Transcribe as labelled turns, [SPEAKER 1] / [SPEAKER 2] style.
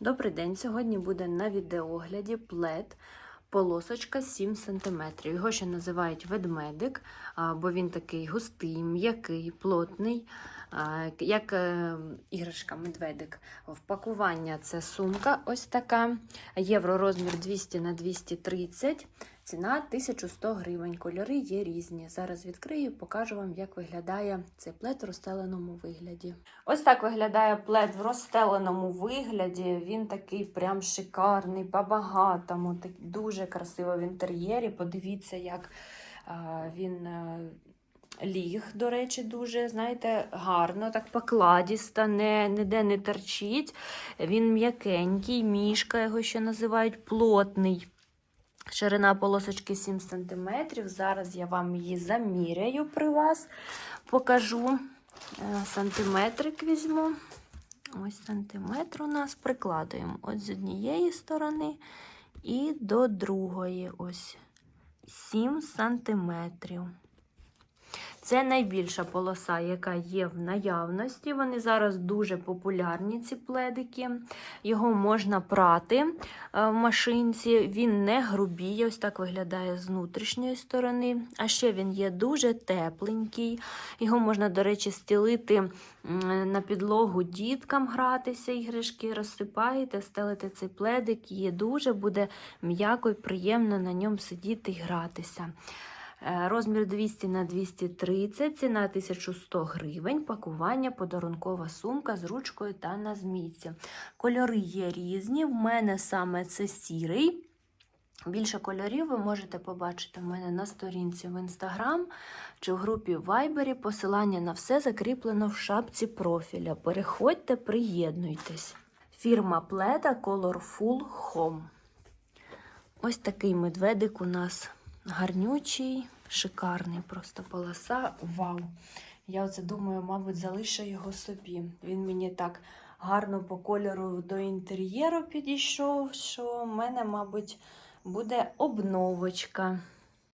[SPEAKER 1] Добрий день! Сьогодні буде на відеогляді плед полосочка 7 см. Його ще називають ведмедик, бо він такий густий, м'який, плотний, як е, іграшка медведик. Впакування це сумка ось така. Євро розмір 200 на 230 Ціна 1100 гривень. Кольори є різні. Зараз відкрию, покажу вам, як виглядає цей плед в розстеленому вигляді. Ось так виглядає плед в розстеленому вигляді. Він такий прям шикарний, по-багатому, дуже красиво в інтер'єрі. Подивіться, як він. Ліг, до речі, дуже, знаєте, гарно, так покладіста, не, ніде не торчить. Він м'якенький, мішка його ще називають плотний. Ширина полосочки 7 см. Зараз я вам її заміряю при вас. Покажу. Е, Сантиметрик візьму. Ось сантиметр у нас прикладуємо от з однієї сторони і до другої. Ось 7 сантиметрів. Це найбільша полоса, яка є в наявності. Вони зараз дуже популярні, ці пледики. Його можна прати е, в машинці. Він не грубіє, ось так виглядає з внутрішньої сторони. А ще він є дуже тепленький. Його можна, до речі, стілити на підлогу діткам гратися, іграшки розсипаєте, стелите цей пледик, і дуже буде м'яко і приємно на ньому сидіти і гратися. Е, Розмір 200 на 230, ціна 1100 гривень, пакування, подарункова сумка з ручкою та на змійці. Кольори є різні. В мене саме це сірий. Більше кольорів ви можете побачити в мене на сторінці в Instagram чи в групі в Viber. Посилання на все закріплено в шапці профіля. Переходьте, приєднуйтесь. Фірма Пледа Colorful Home. Ось такий медведик у нас гарнючий, шикарний просто полоса. Вау! Я оце думаю, мабуть, залишу його собі. Він мені так гарно по кольору до інтер'єру підійшов, що в мене, мабуть, буде обновочка.